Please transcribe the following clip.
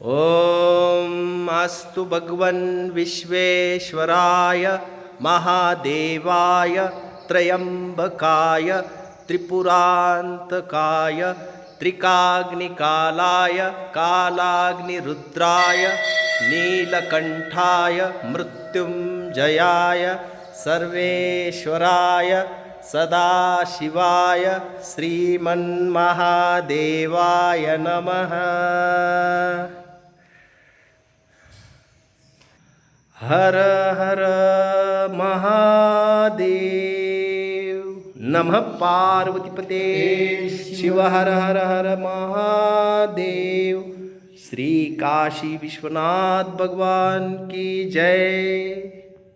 ॐ अस्तु भगवन् विश्वेश्वराय महादेवाय त्रयम्बकाय त्रिपुरान्तकाय त्रिकाग्निकालाय कालाग्निरुद्राय नीलकण्ठाय मृत्युञ्जयाय सर्वेश्वराय सदाशिवाय श्रीमन्महादेवाय नमः। हर हर महादेव। नमः पार्वतीपते शिव हर हर हर महादेव। श्री काशी विश्वनाथ भगवान की जय।